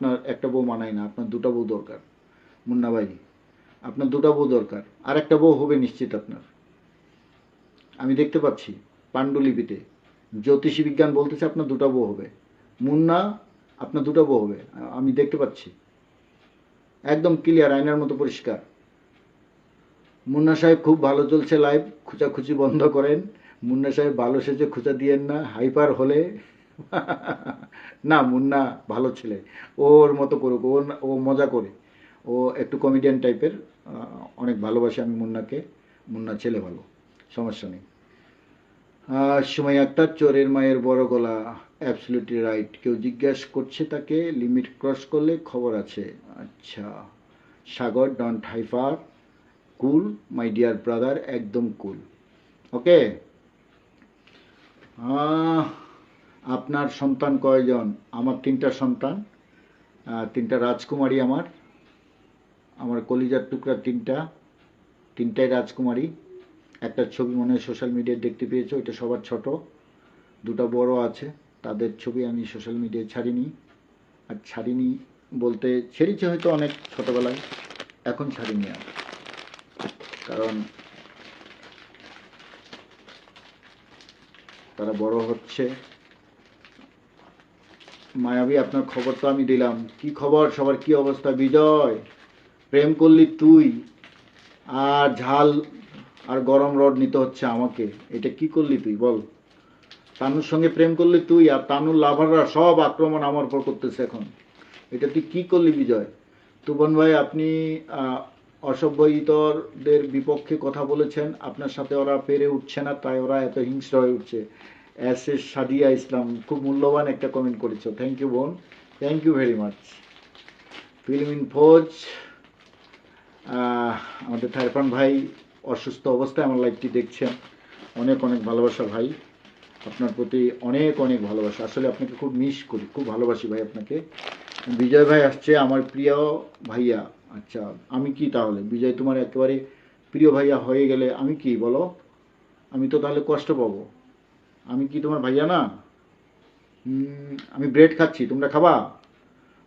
আপনার একটা বউ মানায় না, আপনার দুটা বউ দরকার। মুন্না ভাই আপনার দুটা বউ দরকার আর একটা বউ হবে নিশ্চিত আপনার। আমি দেখতে পাচ্ছি পাণ্ডুলিপিতে জ্যোতিষী বিজ্ঞান বলতেছে আপনার দুটা বউ হবে। মুন্না, আপনার দুটো বউ হবে। আমি দেখতে পাচ্ছি। একদম ক্লিয়ার আয়নার মতো পরিষ্কার। মুন্না সাহেব খুব ভালো চলছে লাইভ খুচাখুচি বন্ধ করেন। মুন্না সাহেব ভালো সেজে খুচা দিয়েন না হাইপার হলে না, মুন্না ভালো ছেলে। ওর মতো করুক, ওর ও মজা করে। ও একটু কমেডিয়ান টাইপের অনেক ভালোবাসি আমি মুন্নাকে। মুন্না ছেলে ভালো, সমস্যা নেই। সময় একটা চোরের মায়ের বড় গলা। অ্যাবসলিউটলি রাইট কেউ জিজ্ঞেস করছে তাকে লিমিট ক্রস করলে খবর আছে। আচ্ছা Sagar don't hyper cool my dear brother একদম কুল ওকে আপনার সন্তান কয়জন? আমার তিনটা সন্তান তিনটা রাজকুমারী আমার। আমার কলিজার টুকরা তিনটা, তিনটাই রাজকুমারী। একটা ছবি মনে হয় সোশ্যাল মিডিয়ায় দেখতে পেয়েছ, এটা সবার ছোট। দুটো বড় আছে, তাদের ছবি আমি সোশ্যাল মিডিয়ায় ছাড়িনি। আর ছাড়িনি বলতে, ছেড়েছে হয়তো অনেক ছোটবেলায়, এখন ছাড়িনি আর। কারণ তারা বড় হচ্ছে। মায়াবী আপনার খবর তো আমি দিলাম। কি খবর? সবার কি অবস্থা? বিজয় প্রেম করলি তুই আর ঝাল আর গরম রড নিতে হচ্ছে আমাকে। এটা কি করলি তুই? বল। তানুর সঙ্গে প্রেম করলি তুই আর তানুর লাভাররা সব আক্রমণ আমার উপর করতেছে এখন। এটা তুই কি করলি বিজয়? তুবন ভাই আপনি আহ, অসভ্য বিপক্ষে কথা বলেছেন। আপনার সাথে ওরা পেরে উঠছে না তাই ওরা এত হিংস্র হয়ে উঠছে। এস এস সাদিয়া ইসলাম খুব মূল্যবান একটা কমেন্ট করেছ। থ্যাংক ইউ বোন। Thank you very much film ফৌজ আমাদের থাইরফান ভাই অসুস্থ অবস্থায় আমার লাইভটি দেখছেন। অনেক অনেক ভালোবাসা ভাই। আপনার প্রতি অনেক অনেক ভালোবাসা। আসলে আপনাকে খুব মিস করি, খুব ভালোবাসি ভাই আপনাকে। বিজয় ভাই আসছে, আমার প্রিয় ভাইয়া। আচ্ছা আমি কি তাহলে? বিজয় তোমার একেবারে প্রিয় ভাইয়া হয়ে গেলে আমি কি, বলো? আমি তো তাহলে কষ্ট পাবো। আমি কি তোমার ভাইয়া না? আমি ব্রেড খাচ্ছি, তোমরা খাবা?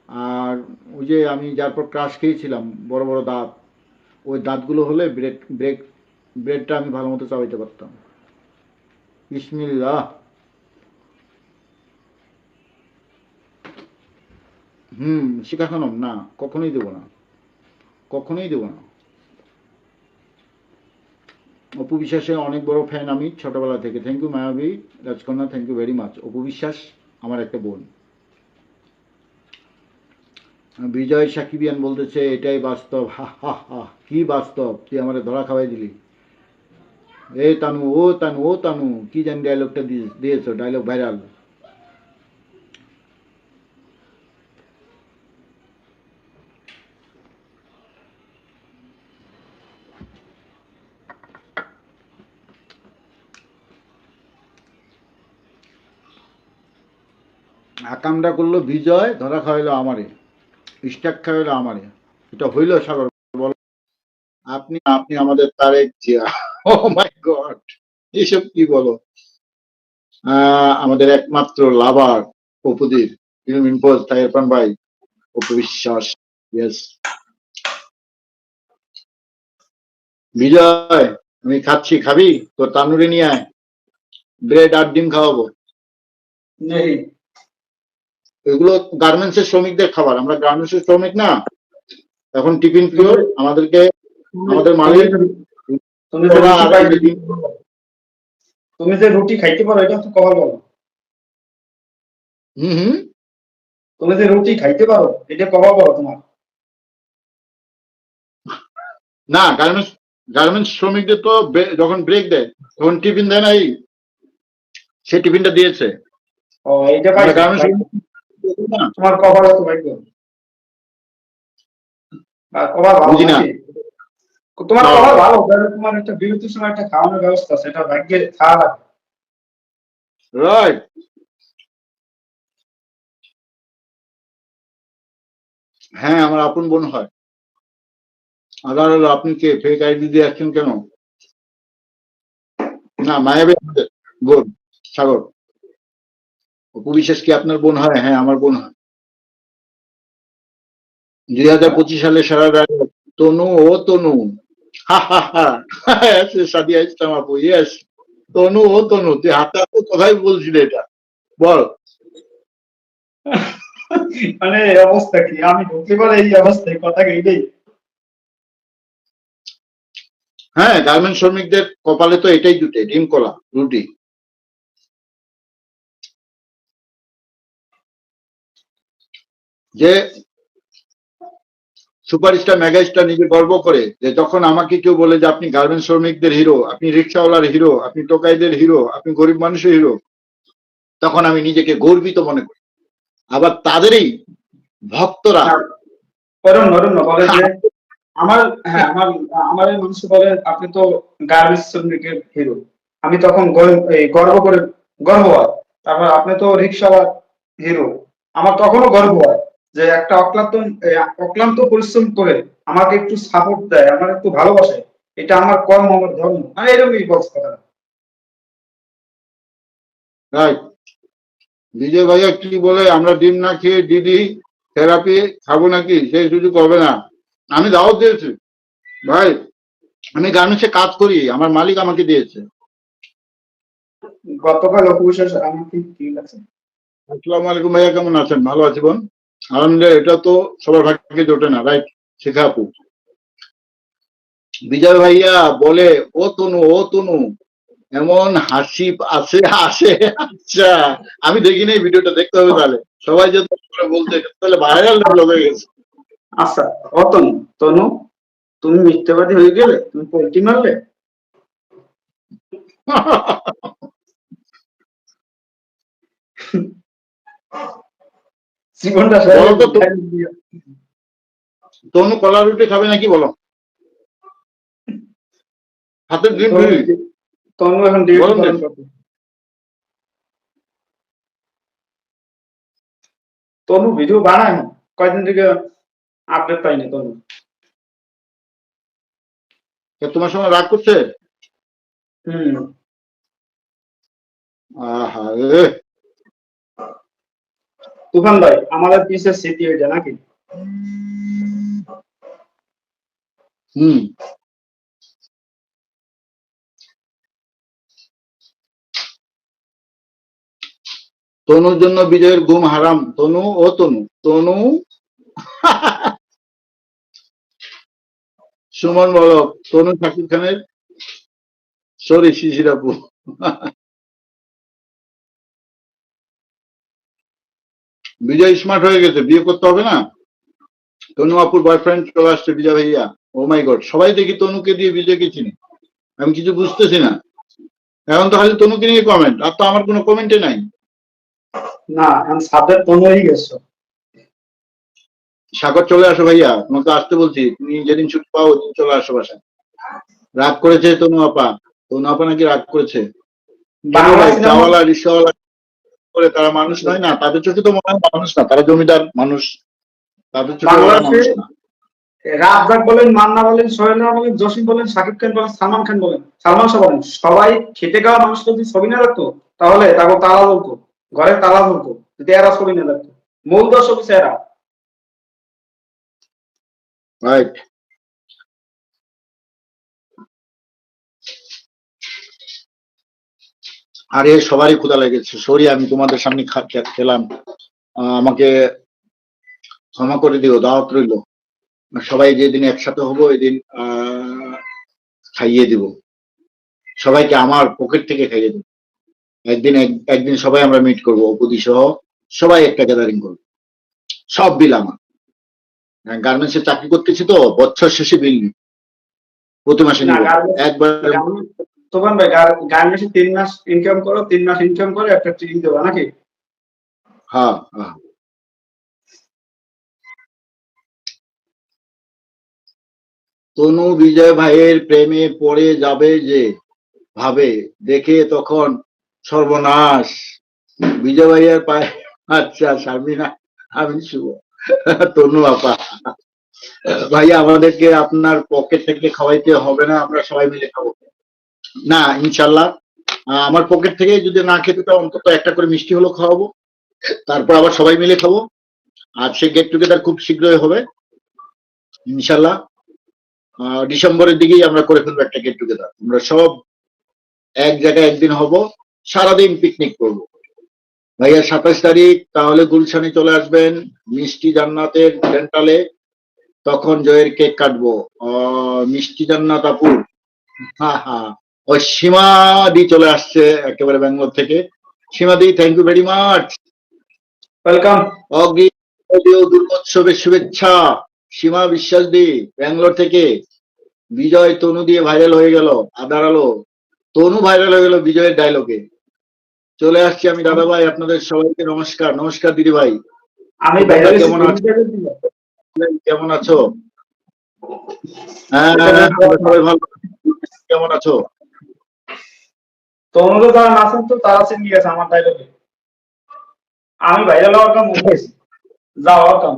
আর ওই যে আমি যার পর ক্রাশ খেয়েছিলাম, বড় বড় দাঁত, ওই দাঁতগুলো হলে ব্রেড ব্রেক ব্রেডটা আমি ভালো মতো চাবাইতে পারতাম। বিসমিল্লাহ। হুম, শিখা খানম? না, কখনোই দেবো না। কখনোই দেবো না। অপু বিশ্বাসের অনেক বড় ফ্যান আমি ছোটবেলা থেকে। Thank you Mayabi, Rajkonna thank you very much Apu Biswas, আমার একটা বোন। বিজয় সাকিবিয়ান বলতেছে, এটাই বাস্তব। হা হা হা, কি বাস্তব? তুই আমার ধরা খাওয়াই দিলি। এ তানু, ও তানু ও তানু, কি জানি ডায়লগটা দিয়েছ ডায়লগ ভাইরাল আকামটা করল বিজয়, ধরা খাওয়াইলো আমারে স্টাক খাওয়াইলো আমারে এটা হইল সাগর, বলো। আপনি আপনি আমাদের Tarique Zia. Oh my god এসব কি বলো? আমাদের একমাত্র লাভার অপুদির ফিল্ম ইম্পোজ তাইরফান ভাই। অপু বিশ্বাস ইয়েস বিজয়, আমি খাচ্ছি, খাবি? তোর তানুরে নিয়ে আয়। ব্রেড আর ডিম খাওয়াবো। নেই। এগুলো গার্মেন্টস এর শ্রমিকদের খাবার। আমরা গার্মেন্টস এর শ্রমিক না। এখন টিফিন পিওর আমাদেরকে আমাদের মালিক তুমি যে রুটি খাইতে পারো এটা তো কবার বলো। হুম হুম। তুমি যে রুটি খাইতে পারো এটা কবার বলো তোমার। না গার্মেন্টস গার্মেন্টস শ্রমিকদের তো যখন ব্রেক দেয় তখন টিফিন দেয় না এই। সে টিফিনটা দিয়েছে। ও এটা গার্মেন্টস তোমার তো। বা কবার ভালো বুঝি না। তোমার না। কবার ভালো তোমার একটা বিরতির সময় একটা খাওয়ানোর ব্যবস্থা সেটা ভাগ্যে খাওয়া লাগে রাইট হ্যাঁ আমার আপন বোন হয়। হলো আপনি কে? ফেক আইডি দিয়ে আসছেন কেন? না মায়াবী বোন সাগর। অপু বিশ্বাস কি আপনার বোন হয়? হ্যাঁ আমার বোন হয়। দুই হাজার পঁচিশ সালে সারা রাত তনু ও তনু। হা হা হা। সাদিয়া ইসলাম আপু ইয়েস তনু ও তনু। তুই হাতে হাতে কথাই বলছিলি এটা। বল। মানে এই অবস্থা কি? আমি ঢুকতে পারে এই অবস্থায় কথা এইটাই হ্যাঁ গার্মেন্ট শ্রমিকদের কপালে তো এটাই জুটে ডিম কলা রুটি। যে সুপারস্টার মেগাস্টার নিজে গর্ব করে যে যখন আমাকে কেউ বলে যে আপনি গার্মেন্ট শ্রমিকদের হিরো আপনি রিক্সাওয়ালার হিরো আপনি টোকাইদের হিরো আপনি গরিব মানুষের হিরো তখন আমি নিজেকে গর্বিত মনে করি। আবার তাদেরই ভক্তরা অরুণ অরুণ বলে যে আমার হ্যাঁ আমার আমার মানুষ বলে আপনি তো গার্মেন্টস শ্রমিকের হিরো। আমি তখন গর্ব- এই গর্ব করে গর্ব হয় তারপর আপনি তো রিক্সাওয়ালা হিরো। আমার তখনও গর্ব হয়। যে একটা অক্লান্ত অক্লান্ত পরিশ্রম করে আমাকে একটু সাপোর্ট দেয় আমার একটু ভালোবাসে এটা আমার কর্ম আমার ধর্ম। মানে এরকমই বলছে কথা রাইট বিজয় ভাইয়া কি বলে আমরা ডিম না খেয়ে দিদি থেরাপি খাব নাকি? সেই সুযোগ হবে না। আমি দাওয়াত দিয়েছি। ভাই আমি গার্মেন্টসে কাজ করি আমার মালিক আমাকে দিয়েছে। গতকাল অপুবিশ্বাস আমাকে কি লাগছে আসসালামু আলাইকুম ভাইয়া কেমন আছেন? ভালো আছি বোন। আলহামদুলিল্লাহ এটা তো সবার ভাগ্যে জোটে না রাইট শিখা আপু। বিজয় ভাইয়া বলে ও তনু ও তনু এমন হাসি আছে আসে আচ্ছা আমি দেখিনি এই ভিডিওটা দেখতে হবে তাহলে। সবাই যে বলতে তাহলে ভাইরাল ডেভেলপ হয়ে গেছে। আচ্ছা ও তনু তনু তুমি মিথ্যাবাদী হয়ে গেলে তুমি পোল্ট্রি মারলে? জীবনটা তনু কলা রুটি খাবে নাকি বলো? হাতে ডিম তনু এখন। করবে। তনু ভিডিও বানায় কয়দিন থেকে আপডেট পাইনি তনু। তোমার সঙ্গে রাগ করছে? হম। আহা এ তুফান ভাই, আমাদের পিসের স্মৃতি এটা নাকি? হুম। তনুর জন্য বিজয়ের ঘুম হারাম। তনু ও তনু। তনু সুমন বলো, তনু শাকিব খানের? সরি শিশির বিজয় স্মার্ট হয়ে গেছে বিয়ে করতে হবে না? তনু আপুর বয়ফ্রেন্ড চলে আসছে বিজয় ভাইয়া। ও মাই গড সবাই দেখি তনুকে দিয়ে বিজয়কে চিনি। আমি কিছু বুঝতেছি না। এখন তো খালি তনুকে নিয়ে কমেন্ট আর তো আমার কোনো কমেন্টে নাই। না তনু হয়ে গেছো। সাগর চলে আসো ভাইয়া তোমাকে আসতে বলছি তুমি যেদিন ছুটি পাও ওদিন চলে আসো বাসায়। রাগ করেছে তনু আপা তনু আপা নাকি রাগ করেছে। রিক্সাওয়ালা করে তারা মানুষ নয় না তাদের চোখে তো মনে হয় মানুষ না তারা জমিদার মানুষ তাদের চোখে মানুষ না। রাজ্জাক বলেন মান্না বলেন সোহেল বলেন জসিম বলেন সাকিব খান বলেন সালমান খান বলেন সালমান শাহ বলেন সবাই খেটে খাওয়া মানুষ যদি ছবি না রাখতো তাহলে তাকে তালা ধরতো ঘরে তালা ধরতো যদি এরা ছবি না রাখতো। মূল দর্শক হচ্ছে এরা। রাইট আরে সবারই ক্ষুধা লেগেছে। সরি আমি তোমাদের সামনে খেলাম। আমাকে ক্ষমা করে দিও দাওয়াত রইল। সবাই যেদিন একসাথে হব এদিন খাইয়ে দিব। সবাইকে আমার পকেট থেকে খাইয়ে দেবো। একদিন এক- একদিন সবাই আমরা মিট করব অপুদি সহ সবাই একটা গ্যাদারিং করব। সব বিল আমার। গার্মেন্টসে চাকরি করতেছি তো বছর শেষে বিল নেই প্রতি মাসে একবার তোমার ভাই গান মাসে তিন মাস ইনকাম করো, তিন মাস ইনকাম করে একটা ট্রেনিং দেবো নাকি? হ্যাঁ হ্যাঁ। তনু বিজয় ভাইয়ের প্রেমে পড়ে যাবে যে, ভাবে, দেখে তখন সর্বনাশ। বিজয় ভাইয়ের পায়ে আচ্ছা শারমিনা, আমি শুভ। তনু আপা। ভাইয়া, আমাদেরকে আপনার পকেট থেকে খাওয়াইতে হবে না, আমরা সবাই মিলে খাব। না, ইনশাল্লাহ। আমার পকেট থেকে যদি না খেতে তো অন্তত একটা করে মিষ্টি হলো খাওয়াবো। তারপর আবার সবাই মিলে খাব। আর সে গেট টুগেদার খুব শীঘ্রই হবে। ইনশাল্লাহ। ডিসেম্বরের দিকেই আমরা করে ফেলব একটা গেট টুগেদার আমরা সব এক জায়গায় একদিন হব। সারাদিন পিকনিক করব। ভাইয়া, সাতাশ তারিখ, তাহলে গুলশানে চলে আসবেন। মিষ্টি জান্নাতের ডেন্টালে তখন জয়ের কেক কাটবো। মিষ্টি জান্নাত আপু হ্যাঁ হ্যাঁ ওই সীমাদি চলে আসছে একেবারে ব্যাঙ্গালোর থেকে। সীমাদি thank you very much welcome অগ্নি দুর্গোৎসবের শুভেচ্ছা। সীমা বিশ্বাস দি ব্যাঙ্গালোর থেকে। বিজয় তনু দিয়ে ভাইরাল হয়ে গেল আদার আলো তনু ভাইরাল হয়ে গেল বিজয়ের ডায়লগে চলে আসছি আমি দাদা ভাই আপনাদের সবাইকে নমস্কার। নমস্কার দিদি ভাই। আমি কেমন আছেন? কেমন আছো? হ্যাঁ। সবাই ভালো? কেমন আছো? তো অনুরোধ যারা নাচেন তো তারা গেছে আমার ডায়লগে আমি বাইরে হওয়ার কাম যাওয়ার কাম